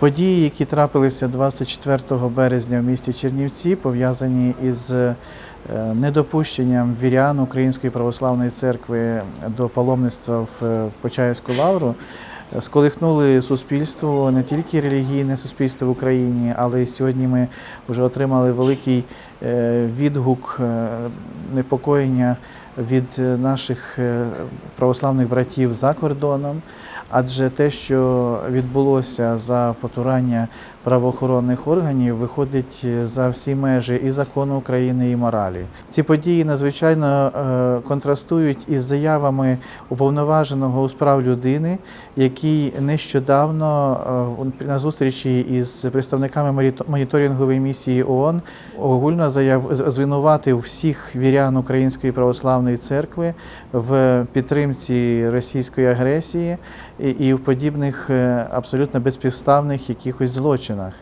Події, які трапилися 24 березня в місті Чернівці, пов'язані із е, недопущенням вірян Української православної церкви до паломництва в е, Почаївську лавру, е, сколихнули суспільство, не тільки релігійне суспільство в Україні, але й сьогодні ми вже отримали великий відгук непокоєння від е, наших е, православних братів за кордоном. Адже те, що відбулося за потурання правоохоронних органів, виходить за всі межі і закону України, і моралі. Ці події надзвичайно е, контрастують із заявами уповноваженого у справ людини, який нещодавно е, на зустрічі із представниками моніто- моніторингової місії ООН огульно звинуватив всіх вірян Української православної церкви в підтримці російської агресії і- в подібних е, абсолютно безпідставних якихось злочинах.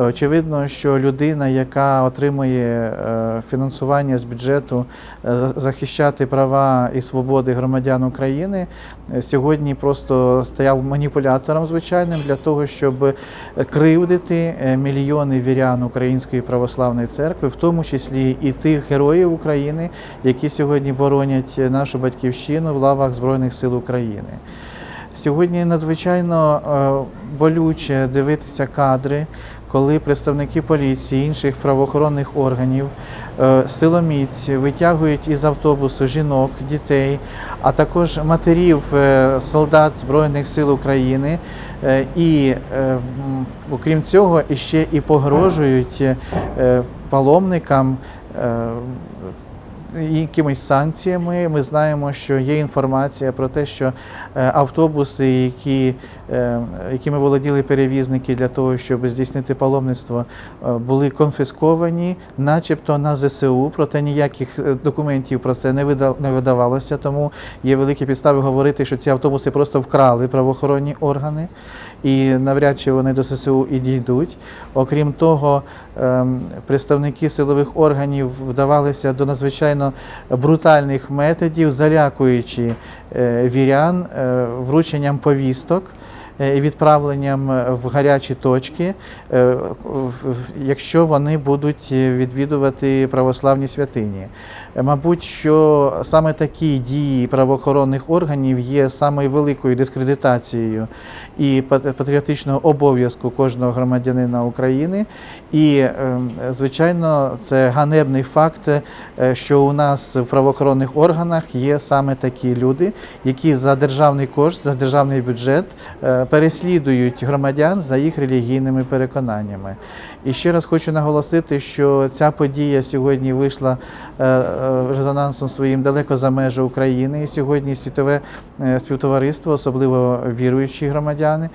Очевидно, що людина, яка отримує е, фінансування з бюджету е, захищати права і свободи громадян України, е, сьогодні просто стояв маніпулятором звичайним для того, щоб кривдити мільйони вірян Української православної церкви, в тому числі і тих героїв України, які сьогодні боронять нашу батьківщину в лавах Збройних сил України. Сьогодні надзвичайно болюче дивитися кадри, коли представники поліції, інших правоохоронних органів, е, силоміць витягують із автобусу жінок, дітей, а також матерів е, солдат Збройних сил України. Е, І окрім цього, іще і погрожують паломникам. Якимись санкціями. Ми знаємо, що є інформація про те, що е, автобуси, які, е, якими володіли перевізники для того, щоб здійснити паломництво, е, були конфісковані, начебто на ЗСУ, проте ніяких документів про це не видавалося. Тому є великі підстави говорити, що ці автобуси просто вкрали правоохоронні органи, і навряд чи вони до ЗСУ і дійдуть. Окрім того, ем, представники силових органів вдавалися до надзвичайно брутальних методів, залякуючи е, вірян е, врученням повісток. Е, І відправленням е, в гарячі точки, е, якщо вони будуть відвідувати православні святині. Мабуть, що саме такі дії правоохоронних органів є самою великою дискредитацією і патріотичного обов'язку кожного громадянина України. І, ем, звичайно, це ганебний факт, що у нас в правоохоронних органах є саме такі люди, які за державний кошт, за державний бюджет переслідують громадян за їх релігійними переконаннями. І ще раз хочу наголосити, що ця подія сьогодні вийшла е, е, резонансом своїм далеко за межі України. І сьогодні світове е, співтовариство, особливо віруючі громадяни,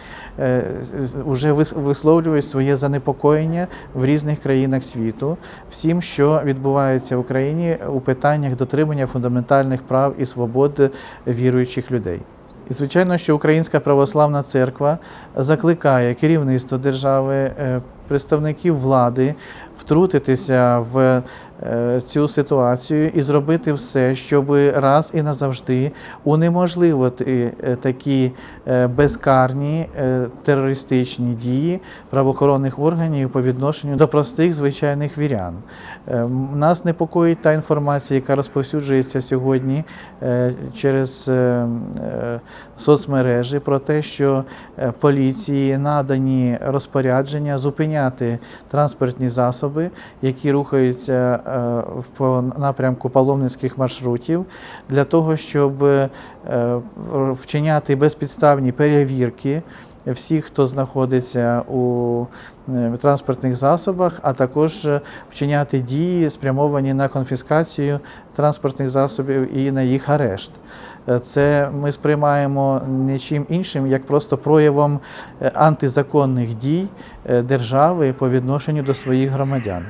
вже висловлюють своє занепокоєння в різних країнах світу всім, що відбувається в Україні у питаннях дотримання фундаментальних прав і свобод віруючих людей. І звичайно, що Українська православна церква закликає керівництво держави, е, представників влади втрутитися в е, цю ситуацію і зробити все, щоб раз і назавжди унеможливити е, такі е, безкарні терористичні дії правоохоронних органів по відношенню до простих звичайних вірян. Нас непокоїть та інформація, яка розповсюджується сьогодні через соцмережі про те, що поліції надані розпорядження зупиняти транспортні засоби, які рухаються е, по напрямку паломницьких маршрутів, для того, щоб е, вчиняти безпідставні перевірки. Всіх, хто знаходиться у е, транспортних засобах, а також е, вчиняти дії, спрямовані на конфіскацію транспортних засобів і на їх арешт. Е, Це ми сприймаємо нічим іншим, як просто проявом антизаконних дій держави по відношенню до своїх громадян.